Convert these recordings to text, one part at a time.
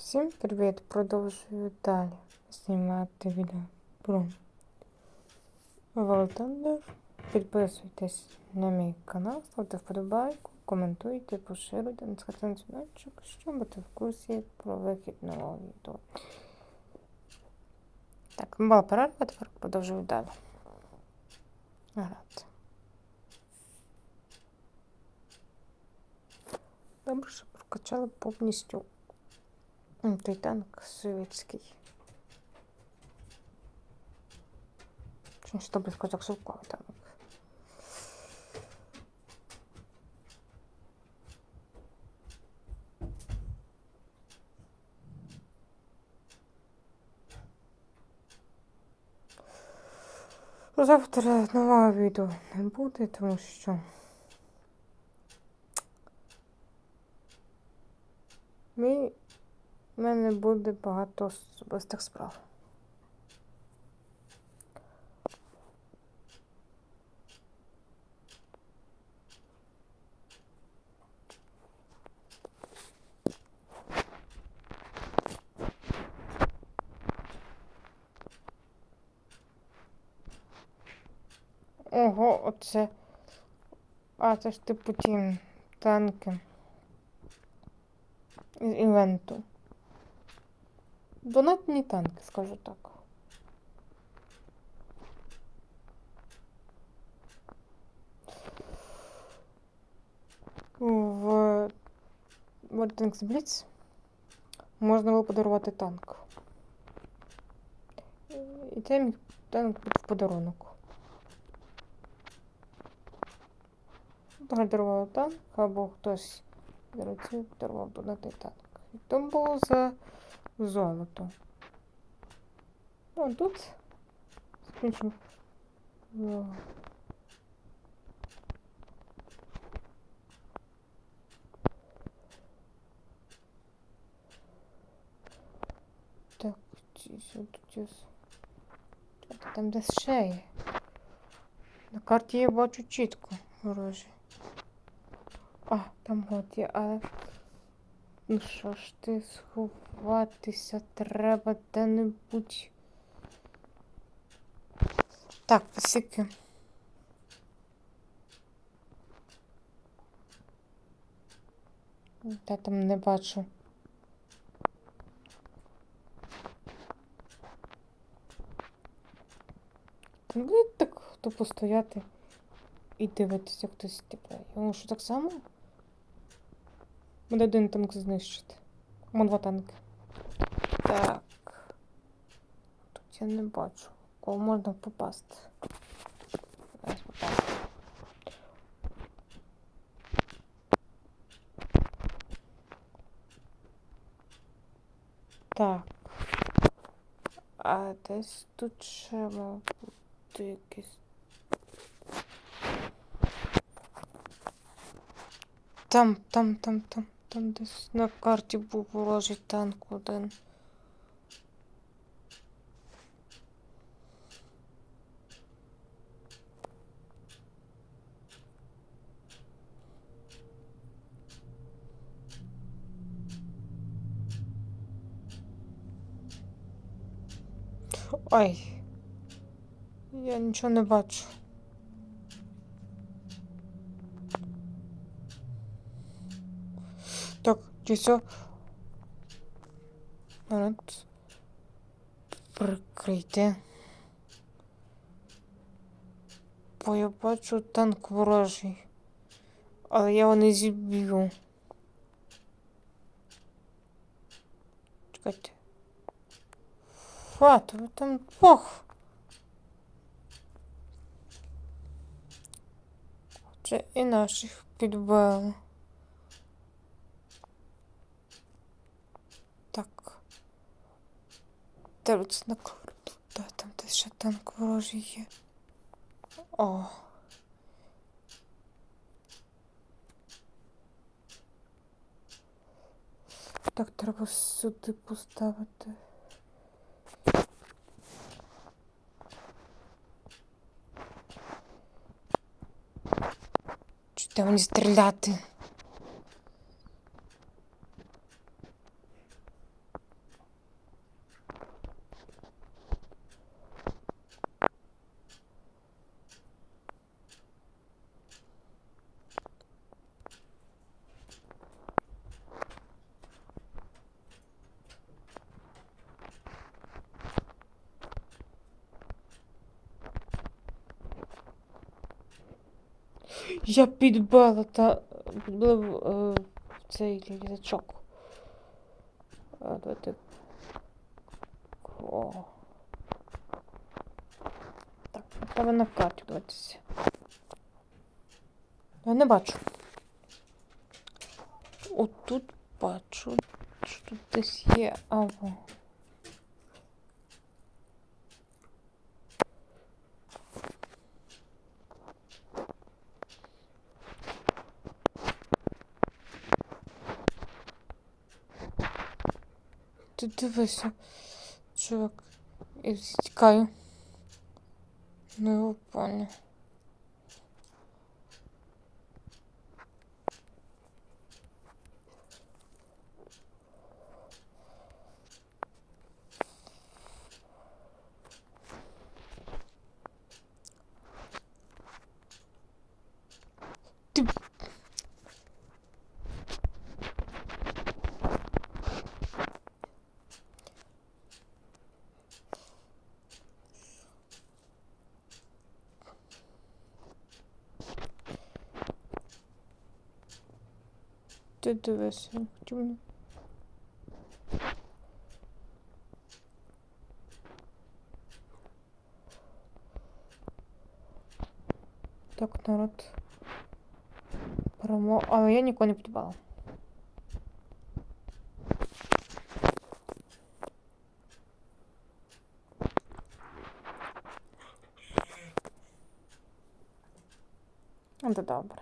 Всім привіт! Продовжую далі знімати відео про Thunder. Підписуйтесь на мій канал, ставте вподобайку, коментуйте, поширюйте, на дзвіночок, щоб бути в курсі про вихід нового відео. Так, була перерва, тепер продовжую далі. Грати. Добре, що прокачали повністю Той танк совєтський. Чи не що близько так танк. Завтра нового відео не буде, тому що мій мене буде багато особистих справ. Ого, оце. А, це ж типу ті танки з івенту. Донатні танки, скажу так. В Tanks Blitz можна було подарувати танк. І це мій танк був в подарунок. Подарував танк, або хтось подарував донатний танк. І то було за золото. Ну, тут. О. Так. Та Там десь ще є. На карті я бачу чітко ворожі. А, там от є, але. Ну що ж ти сховатися треба де-небудь. Так, посіки. Я там не бачу. Не буде так тупо стояти і дивитися хтось типу. Я можу так само? Мене один танк знищити. Мо два танки. Так. Тут я не бачу. Кого можна попасти. Так. А десь тут ще мав бути якийсь. Там, там, там, там, там десь на карті був ворожий танк один. Ой. Я нічого не бачу. Так, все? Народ. Прикрийте. Бо я бачу танк ворожий. Але я його не зіб'ю. Чекайте. Фат, ви там двох. Це і наших підбили. Так. Дивиться на карту. Да, там десь ще танк ворожий є. О. Так, треба сюди поставити. Чого мені стріляти? Я підбила та підбила е, цей літачок. А, давайте. О. Так, треба на карті дивитися. Я не бачу. Отут бачу, що тут десь є аво. Ти дивися, чувак. Я втікаю. Ну понял. Ти дивися, я хотів мене. Так, народ. Промо... Але я нікого не підбала. Ну, то добре.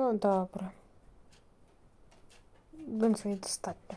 Ну, добре. Блин, свої достатньо.